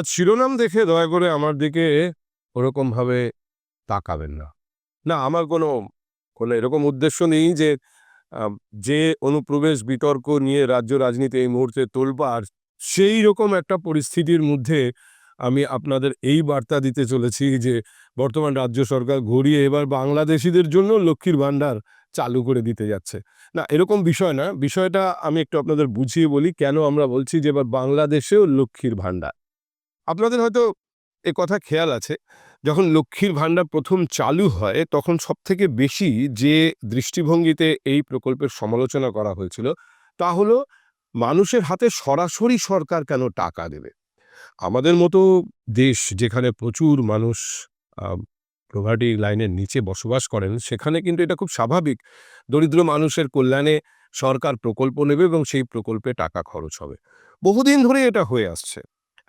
আজ শিরোনাম দেখে দয়া করে আমার দিকে ওরকমভাবে তাকাবেন না। না, আমার কোনো কোনো এরকম উদ্দেশ্য নেই যে যে অনুপ্রবেশ, বিতর্ক নিয়ে রাজ্য রাজনীতি এই মুহূর্তে তোলপাড় সেই রকম একটা পরিস্থিতির মধ্যে আমি আপনাদের এই বার্তা দিতে চলেছি যে, বর্তমান রাজ্য সরকার ঘুরিয়ে এবার বাংলাদেশিদের জন্য লক্ষ্মীর ভাণ্ডার চালু করে দিতে যাচ্ছে। না, এরকম বিষয় না। বিষয়টা আমি একটু আপনাদের বুঝিয়ে বলি। কেন আমরা বলছি যে, এবার বাংলাদেশেও লক্ষ্মীর ভাণ্ডার। আপনাদের হয়তো এ কথা খেয়াল আছে, যখন লক্ষ্মীর ভাণ্ডার প্রথম চালু হয়, তখন সবথেকে বেশি যে দৃষ্টিভঙ্গিতে এই প্রকল্পের সমালোচনা করা হয়েছিল, তা হলো মানুষের হাতে সরাসরি সরকার কেন টাকা দেবে? আমাদের মতো দেশ যেখানে প্রচুর মানুষ প্রভার্টি লাইনের নিচে বসবাস করেন, সেখানে কিন্তু এটা খুব স্বাভাবিক। দরিদ্র মানুষের কল্যাণে সরকার প্রকল্প নেবে এবং সেই প্রকল্পে টাকা খরচ হবে। বহুদিন ধরে এটা হয়ে আসছে।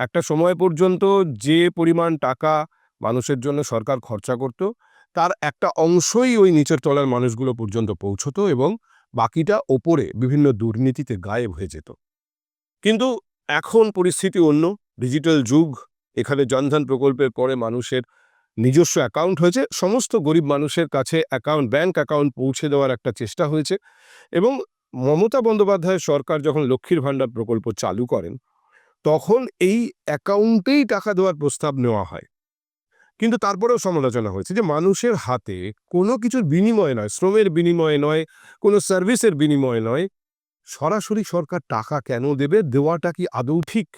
একটা সময় পর্যন্ত যে পরিমাণ টাকা মানুষের জন্য সরকার খরচা করত, তার একটা অংশই ওই নিচের তলার মানুষগুলো পর্যন্ত পৌঁছতো এবং বাকিটা ওপরে বিভিন্ন দুর্নীতিতে গায়েব হয়ে যেত। কিন্তু এখন পরিস্থিতি অন্য। ডিজিটাল যুগ, এখানে জনধন প্রকল্পের পরে মানুষের নিজস্ব অ্যাকাউন্ট হয়েছে, সমস্ত গরিব মানুষের কাছে অ্যাকাউন্ট, ব্যাংক অ্যাকাউন্ট পৌঁছে দেওয়ার একটা চেষ্টা হয়েছে এবং মমতা বন্দ্যোপাধ্যায় সরকার যখন লক্ষ্মীর ভাণ্ডার প্রকল্প চালু করেন তখন এই অ্যাকাউন্টেই টাকা দেওয়ার প্রস্তাব নেওয়া হয়। কিন্তু তারপরেও সমালোচনা হয়েছে যে মানুষের হাতে কোনো কিছুর বিনিময়ে নয়, শ্রমের বিনিময়ে নয়, কোনো সার্ভিসের বিনিময়ে নয়। সরাসরি সরকার টাকা কেন দেবে, দেওয়াটা কি আদৌ ঠিক?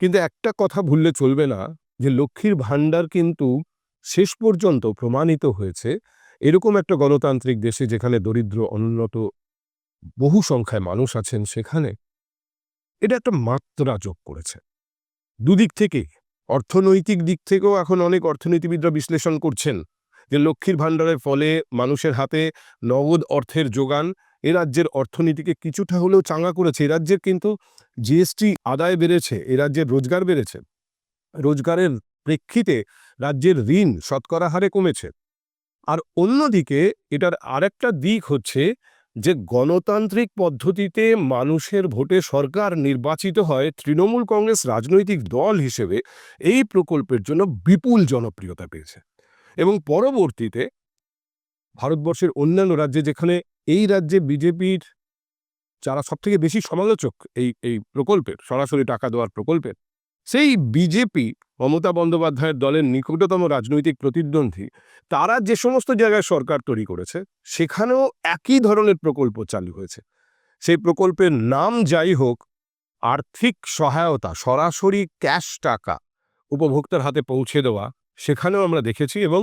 কিন্তু একটা কথা ভুললে চলবে না যে লক্ষ্মীর ভাণ্ডার কিন্তু শেষ পর্যন্ত প্রমাণিত হয়েছে। এরকম একটা গণতান্ত্রিক দেশে যেখানে দরিদ্র, অনুন্নত বহু সংখ্যায় মানুষ আছেন, সেখানে এটা একটা মাত্রা যোগ করেছে। দুদিক থেকে, অর্থনৈতিক দিক থেকেও এখন অনেক অর্থনীতিবিদরা বিশ্লেষণ করছেন যে লক্ষ্মীর ভাণ্ডারের ফলে মানুষের হাতে নগদ অর্থের যোগান এ রাজ্যের অর্থনীতিকে কিছুটা হলেও চাঙ্গা করেছে। এ রাজ্যের কিন্তু জিএসটি আদায় বেড়েছে, এ রাজ্যের রোজগার বেড়েছে। রোজগারের প্রেক্ষিতে রাজ্যের ঋণ, শতকরা হারে কমেছে। আর অন্যদিকে এটার আরেকটা দিক হচ্ছে যে গণতান্ত্রিক পদ্ধতিতে মানুষের ভোটে সরকার নির্বাচিত হয়, তৃণমূল কংগ্রেস রাজনৈতিক দল হিসেবে এই প্রকল্পের জন্য বিপুল জনপ্রিয়তা পেয়েছে। এবং পরবর্তীতে ভারতবর্ষের অন্যান্য রাজ্যে যেখানে এই রাজ্যে বিজেপির যারা সবথেকে বেশি সমালোচক এই এই প্রকল্পের, সরাসরি টাকা দেওয়ার প্রকল্পের সেই বিজেপি মমতা বন্দ্যোপাধ্যায়ের দলের নিকটতম রাজনৈতিক প্রতিদ্বন্দ্বী, তারা যে সমস্ত জায়গায় সরকার তৈরি করেছে, সেখানেও একই ধরনের প্রকল্প চালু হয়েছে। সেই প্রকল্পের নাম যাই হোক, আর্থিক সহায়তা, সরাসরি ক্যাশ টাকা উপভোক্তার হাতে পৌঁছে দেওয়া, সেখানেও আমরা দেখেছি এবং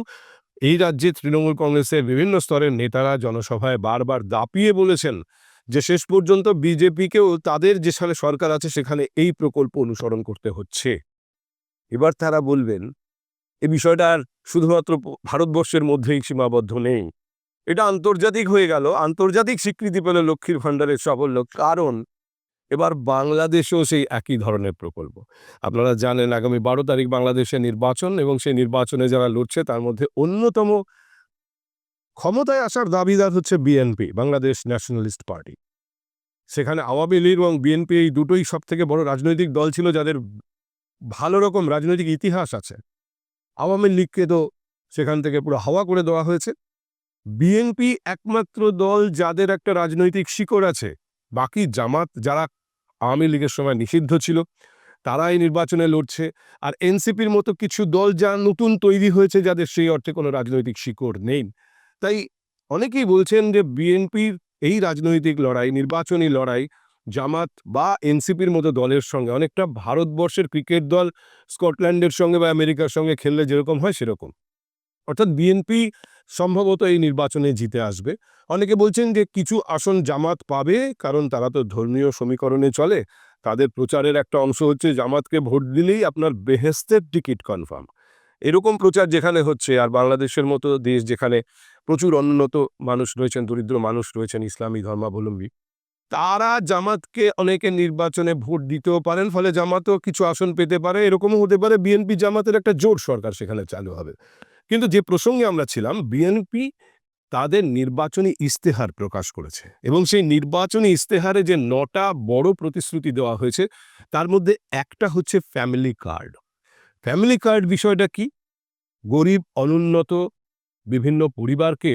এই রাজ্যে তৃণমূল কংগ্রেসের বিভিন্ন স্তরের নেতারা জনসভায় বারবার দাপিয়ে বলেছেন যে শেষ পর্যন্ত বিজেপিকেও তাদের যে সালে সরকার আছে, সেখানে এই প্রকল্প অনুসরণ করতে হচ্ছে। এবার তারা বলবেন, এ বিষয়টা আর শুধুমাত্র ভারতবর্ষের মধ্যেই সীমাবদ্ধ নেই। এটা আন্তর্জাতিক হয়ে গেল। আন্তর্জাতিক স্বীকৃতি পেল লক্ষ্মীর ভাণ্ডারের সাফল্য। কারণ এবার বাংলাদেশেও সেই একই ধরনের প্রকল্প। আপনারা জানেন, আগামী বারো তারিখ বাংলাদেশে নির্বাচন এবং সেই নির্বাচনে যারা লড়ছে, তার মধ্যে অন্যতম ক্ষমতায় আসার দাবিদার হচ্ছে বিএনপি, বাংলাদেশ ন্যাশনালিস্ট পার্টি। সেখানে আওয়ামী লীগ এবং বিএনপি এই দুটোই সব থেকে বড় রাজনৈতিক দল ছিল যাদের ভালো রকম রাজনৈতিক ইতিহাস আছে। আওয়ামী লীগকে তো সেখান থেকে পুরো হাওয়া করে দেওয়া হয়েছে। বিএনপি একমাত্র দল যাদের একটা রাজনৈতিক শিকড় আছে। বাকি জামাত যারা আওয়ামী লীগের সময় নিষিদ্ধ ছিল তারা এই নির্বাচনে লড়ছে। আর এনসিপির মতো কিছু দল যা নতুন তৈরি হয়েছে, যাদের সেই অর্থে কোনো রাজনৈতিক শিকড় নেই। তাই অনেকেই বলছেন যে বিএনপির এই রাজনৈতিক লড়াই, নির্বাচনী লড়াই, জামাত বা এনসিপির মতো দলের সঙ্গে অনেকটা ভারতবর্ষের ক্রিকেট দল স্কটল্যান্ডের সঙ্গে বা আমেরিকার সঙ্গে খেললে যেরকম হয় সেরকম। অর্থাৎ বিএনপি সম্ভবত এই নির্বাচনে জিতে আসবে। অনেকে বলছেন যে কিছু আসন জামাত পাবে, কারণ তারা তো ধর্মীয় সমীকরণে চলে। তাদের প্রচারের একটা অংশ হচ্ছে জামাতকে ভোট দিলেই আপনার বেহেস্তের টিকিট কনফার্ম। এরকম প্রচার যেখানে হচ্ছে, আর বাংলাদেশের মতো দেশ যেখানে প্রচুর অনুন্নত মানুষ রয়েছেন, দরিদ্র মানুষ রয়েছেন, ইসলামী ধর্মাবলম্বী। তারা জামাতকে অনেকে নির্বাচনে ভোট দিতেও পারেন, ফলে জামাতও কিছু আসন পেতে পারে। এরকমও হতে পারে বিএনপি জামাতের একটা জোট সরকার সেখানে চালু হবে। কিন্তু যে প্রসঙ্গে আমরা ছিলাম বিএনপি তাদের নির্বাচনী ইস্তেহার প্রকাশ করেছে এবং সেই নির্বাচনী ইস্তেহারে যে নটা বড় প্রতিশ্রুতি দেওয়া হয়েছে, তার মধ্যে একটা হচ্ছে ফ্যামিলি কার্ড ফ্যামিলি কার্ড বিষয়টা কি? গরিব, অনুন্নত বিভিন্ন পরিবারকে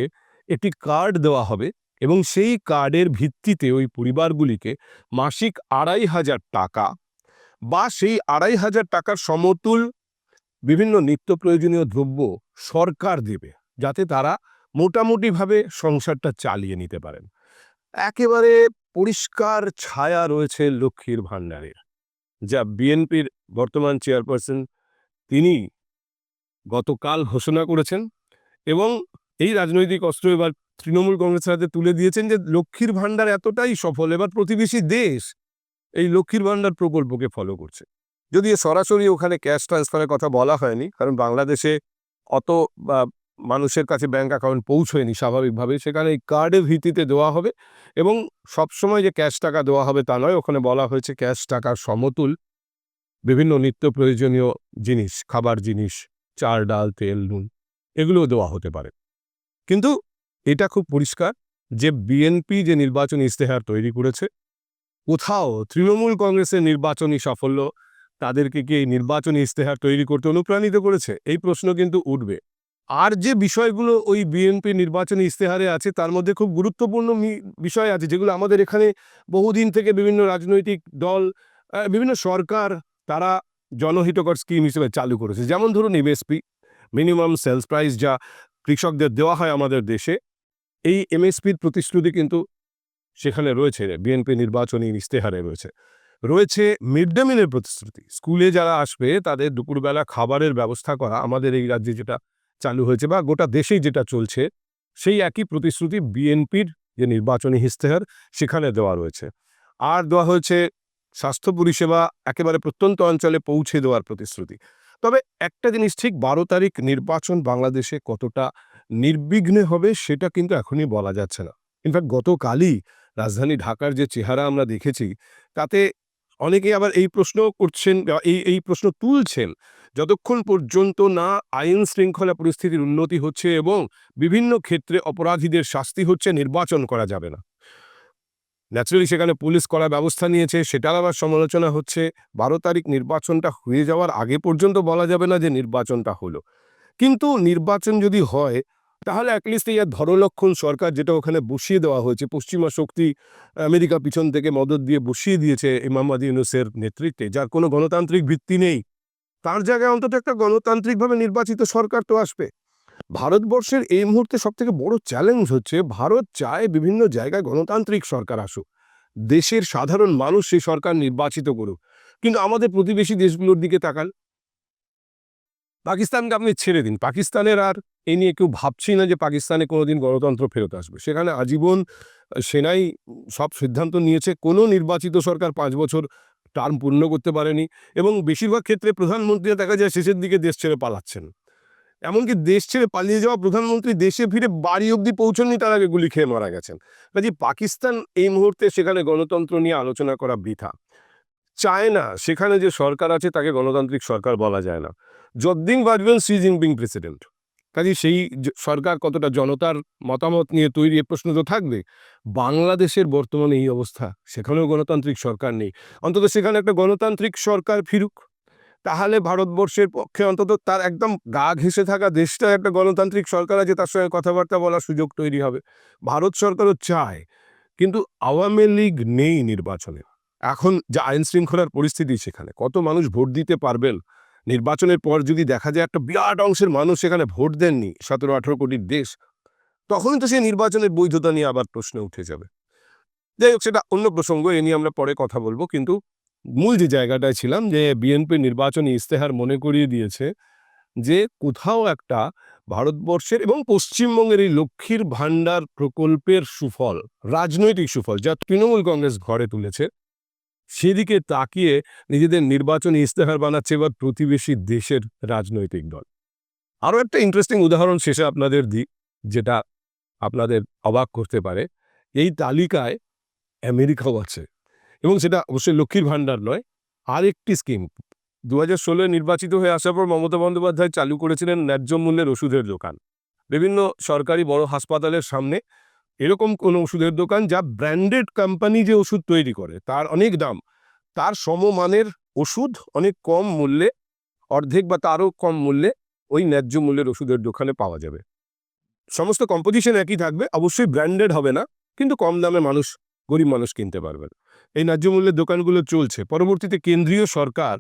একটি কার্ড দেওয়া হবে এবং সেই কার্ডের ভিত্তিতে ওই পরিবারগুলিকে মাসিক আড়াই হাজার টাকা বা সেই আড়াই হাজার টাকার সমতুল বিভিন্ন নিত্য প্রয়োজনীয় দ্রব্য সরকার দেবে যাতে তারা মোটামুটিভাবে সংসারটা চালিয়ে নিতে পারেন। একেবারে পরিষ্কার ছায়া রয়েছে লক্ষ্মীর ভাণ্ডারের যা বিএনপির বর্তমান চেয়ারপারসন তিনি গতকাল ঘোষণা করেছেন এবং এই রাজনৈতিক অস্ত্র এবার তৃণমূল কংগ্রেসের হাতে তুলে দিয়েছেন যে লক্ষ্মীর ভাণ্ডার এতটাই সফল, এবার প্রতিবেশী দেশ এই লক্ষ্মীর ভাণ্ডার প্রকল্পকে ফলো করছে। যদিও সরাসরি ওখানে ক্যাশ ট্রান্সফারের কথা বলা হয়নি, কারণ বাংলাদেশে অত মানুষের কাছে ব্যাংক অ্যাকাউন্ট পৌঁছয়নি স্বাভাবিকভাবে, সেখানে এই কার্ডের ভিত্তিতে দেওয়া হবে এবং সবসময় যে ক্যাশ টাকা দেওয়া হবে তা নয়, ওখানে বলা হয়েছে ক্যাশ টাকার সমতুল। বিভিন্ন নিত্য প্রয়োজনীয় জিনিস, খাবার জিনিস, চাল, ডাল, তেল, নুন। এগুলোও দেওয়া হতে পারে। কিন্তু এটা খুব পরিষ্কার যে বিএনপি যে নির্বাচনী ইস্তেহার তৈরি করেছে, কোথাও তৃণমূল কংগ্রেসের নির্বাচনী সাফল্য তাদেরকে কি এই নির্বাচনী ইস্তেহার তৈরি করতে অনুপ্রাণিত করেছে? এই প্রশ্ন কিন্তু উঠবে। আর যে বিষয়গুলো ওই বিএনপি নির্বাচনী ইস্তেহারে আছে, তার মধ্যে খুব গুরুত্বপূর্ণ বিষয় আছে, যেগুলো আমাদের এখানে বহুদিন থেকে বিভিন্ন রাজনৈতিক দল বিভিন্ন সরকার, তারা জনহিতকর স্কিম হিসেবে চালু করেছে। যেমন ধরুন এমএসপি মিনিমাম সেলস প্রাইস যা কৃষকদের দেওয়া হয় আমাদের দেশে, এই এমএসপির প্রতিশ্রুতি কিন্তু সেখানে রয়েছে। বিএনপি নির্বাচনী ইস্তেহারে রয়েছে। রয়েছে মিড ডে মিলের প্রতিশ্রুতি। স্কুলে যারা আসবে, তাদের দুপুরবেলা খাবারের ব্যবস্থা করা, আমাদের এই রাজ্যে যেটা চালু হয়েছে বা গোটা দেশেই যেটা চলছে, সেই একই প্রতিশ্রুতি বিএনপির যে নির্বাচনী ইস্তেহার সেখানে দেওয়া রয়েছে। আর দেওয়া হয়েছে স্বাস্থ্য পরিষেবা একেবারে প্রত্যন্ত অঞ্চলে পৌঁছে দেওয়ার প্রতিশ্রুতি। তবে একটা জিনিস ঠিক, বারো তারিখ নির্বাচন বাংলাদেশে কতটা নির্বিঘ্নে হবে সেটা কিন্তু এখনই বলা যাচ্ছে না। ইনফ্যাক্ট গতকালই রাজধানী ঢাকার যে চেহারা আমরা দেখেছি, তাতে অনেকে আবার এই প্রশ্ন করছেন এই এই প্রশ্ন তুলছেন যতক্ষণ পর্যন্ত না আইন শৃঙ্খলা পরিস্থিতির উন্নতি হচ্ছে এবং বিভিন্ন ক্ষেত্রে অপরাধীদের শাস্তি হচ্ছে, নির্বাচন করা যাবে না। ন্যাচারালি সেখানে পুলিশ করা ব্যবস্থা নিয়েছে, সেটার আবার সমালোচনা হচ্ছে। বারো তারিখ নির্বাচনটা হয়ে যাওয়ার আগে পর্যন্ত বলা যাবে না যে নির্বাচনটা হলো। কিন্তু নির্বাচন যদি হয়, তাহলে অ্যাটলিস্ট এই ধরলক্ষণ সরকার যেটা ওখানে বসিয়ে দেওয়া হয়েছে, পশ্চিমা শক্তি, আমেরিকা পিছন থেকে মদত দিয়ে বসিয়ে দিয়েছে ইমামাদ ইউনুসের নেতৃত্বে, যার কোনো গণতান্ত্রিক ভিত্তি নেই। তার জায়গায় অন্তত একটা গণতান্ত্রিকভাবে নির্বাচিত সরকার তো আসবে। ভারতবর্ষের এই মুহূর্তে সবথেকে বড় চ্যালেঞ্জ হচ্ছে ভারত চায় বিভিন্ন জায়গায় গণতান্ত্রিক সরকার আসুক। দেশের সাধারণ মানুষ সেই সরকার নির্বাচিত করুক। কিন্তু আমাদের প্রতিবেশী দেশগুলোর দিকে তাকান। পাকিস্তানকে আপনি ছেড়ে দিন। পাকিস্তানের আর এ নিয়ে কেউ ভাবছি না যে পাকিস্তানে কোনোদিন গণতন্ত্র ফেরত আসবে। সেখানে আজীবন সেনাই সব সিদ্ধান্ত নিয়েছে, কোনো নির্বাচিত সরকার পাঁচ বছর টার্ম পূর্ণ করতে পারেনি এবং বেশিরভাগ ক্ষেত্রে প্রধানমন্ত্রীরা দেখা যায় শেষের দিকে দেশ ছেড়ে পালাচ্ছেন। এমনকি দেশ ছেড়ে পালিয়ে যাওয়া প্রধানমন্ত্রী দেশে ফিরে বাড়ি অবধি পৌঁছননি তার আগে গুলি খেয়ে মারা গেছেন। কাজে পাকিস্তান এই মুহূর্তে সেখানে গণতন্ত্র নিয়ে আলোচনা করা বৃথা। চায় না সেখানে যে সরকার আছে তাকে গণতান্ত্রিক সরকার বলা যায় না। যদ্দিন বাজবেন শি জিনপিং প্রেসিডেন্ট। কাজে সেই সরকার কতটা জনতার মতামত নিয়ে তৈরি এ প্রশ্ন তো থাকবে। বাংলাদেশের বর্তমানে এই অবস্থা, সেখানেও গণতান্ত্রিক সরকার নেই। অন্তত সেখানে একটা গণতান্ত্রিক সরকার ফিরুক। তাহলে ভারতবর্ষের পক্ষে অন্তত তার একদম গা ঘেঁষে থাকা দেশটা একটা গণতান্ত্রিক সরকার আছে, তার সঙ্গে কথাবার্তা বলার সুযোগ তৈরি হবে। ভারত সরকারও চায়, কিন্তু আওয়ামী লীগ নেই নির্বাচনে। এখন যা আইন শৃঙ্খলার পরিস্থিতি সেখানে, কত মানুষ ভোট দিতে পারবেন? নির্বাচনের পর যদি দেখা যায় একটা বিরাট অংশের মানুষ সেখানে ভোট দেননি, সতেরো আঠেরো কোটির দেশ তখন তো সেই নির্বাচনের বৈধতা নিয়ে আবার প্রশ্ন উঠে যাবে। যাই হোক, সেটা অন্য প্রসঙ্গ, এ নিয়ে আমরা পরে কথা বলব, কিন্তু মূল যে জায়গাটায় ছিলাম যে বিএনপি নির্বাচনী ইস্তেহার মনে করিয়ে দিয়েছে যে কোথাও একটা ভারতবর্ষের এবং পশ্চিমবঙ্গের এই লক্ষ্মীর ভাণ্ডার প্রকল্পের সুফল, রাজনৈতিক সুফল যা তৃণমূল কংগ্রেস ঘরে তুলেছে, সেদিকে তাকিয়ে নিজেদের নির্বাচনী ইস্তেহার বানাচ্ছে এবার প্রতিবেশী দেশের রাজনৈতিক দল। আরও একটা ইন্টারেস্টিং উদাহরণ শেষে আপনাদের দিই, যেটা আপনাদের অবাক করতে পারে। এই তালিকায় আমেরিকাও আছে। এবং সেটা অবশ্যই লক্ষ্মীর ভাণ্ডার নয়, আরেকটি স্কিম দু হাজার ষোলোয় নির্বাচিত হয়ে আসার পর মমতা বন্দ্যোপাধ্যায় চালু করেছিলেন ন্যায্য মূল্যের ওষুধের দোকান। বিভিন্ন সরকারি বড় হাসপাতালের সামনে এরকম কোনো ওষুধের দোকান যা ব্র্যান্ডেড কোম্পানি যে ওষুধ তৈরি করে, তার অনেক দাম। তার সমমানের ওষুধ অনেক কম মূল্যে, অর্ধেক বা তারও কম মূল্যে ওই ন্যায্য মূল্যের ওষুধের দোকানে পাওয়া যাবে। সমস্ত কম্পোজিশন একই থাকবে, অবশ্যই ব্র্যান্ডেড হবে না, কিন্তু কম দামে মানুষ, গরিব মানুষ কিনতে পারবেন এই ন্যায্য মূল্যের দোকানগুলো চলছে। পরবর্তীতে কেন্দ্রীয় সরকার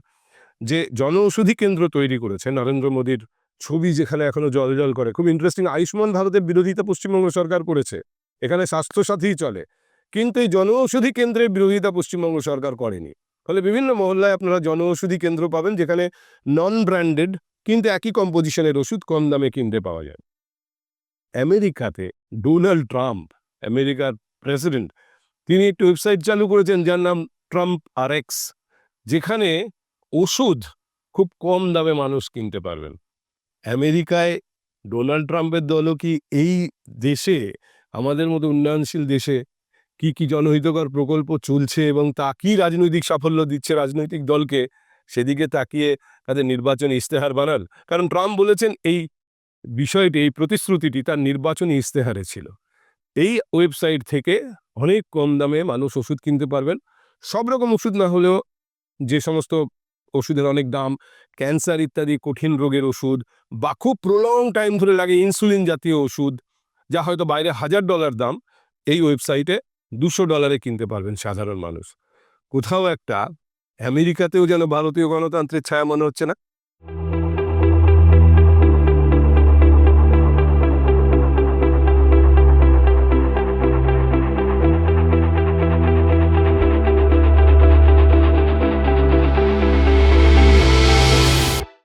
যে জনঔষধি কেন্দ্র তৈরি করেছে, নরেন্দ্র মোদীর ছবি যেখানে এখনও জল জল করে, খুব ইন্টারেস্টিং আয়ুষ্মান ভারতের বিরোধিতা পশ্চিমবঙ্গ সরকার করেছে। এখানে স্বাস্থ্যসাথীই চলে। কিন্তু এই জনঔষধি কেন্দ্রের বিরোধিতা পশ্চিমবঙ্গ সরকার করেনি। ফলে বিভিন্ন মহল্লায় আপনারা জনঔষধি কেন্দ্র পাবেন, যেখানে নন ব্র্যান্ডেড কিন্তু একই কম্পোজিশনের ওষুধ কম দামে কিনতে পাওয়া যায়। আমেরিকাতে ডোনাল্ড ট্রাম্প, আমেরিকার প্রেসিডেন্ট তিনি একটি ওয়েবসাইট চালু করেছেন যার নাম ট্রাম্প আর এক্স, যেখানে ওষুধ খুব কম দামে মানুষ কিনতে পারবেন। আমেরিকায় ডোনাল্ড ট্রাম্পের দলও কি এই দেশে, আমাদের মতো উন্নয়নশীল দেশে কি কি জনহিতকর প্রকল্প চলছে এবং তা কি রাজনৈতিক সাফল্য দিচ্ছে রাজনৈতিক দলকে সেদিকে তাকিয়ে তাদের নির্বাচনী ইস্তেহার বানাল কারণ ট্রাম্প বলেছেন এই বিষয়টি, এই প্রতিশ্রুতিটি তার নির্বাচনী ইস্তেহারে ছিল। এই ওয়েবসাইট থেকে অনেক কম দামে মানুষ ওষুধ কিনতে পারবেন। সব রকম ওষুধ না হলেও যে সমস্ত ওষুধের অনেক দাম, ক্যান্সার ইত্যাদি কঠিন রোগের ওষুধ বা খুব প্রলং টাইম ধরে লাগে ইনসুলিন জাতীয় ওষুধ, যা হয়তো বাইরে হাজার ডলার দাম, এই ওয়েবসাইটে দুশো ডলারে কিনতে পারবেন সাধারণ মানুষ। কোথাও একটা, আমেরিকাতেও যেন ভারতীয় গণতন্ত্রের ছায়া মনে হচ্ছে না।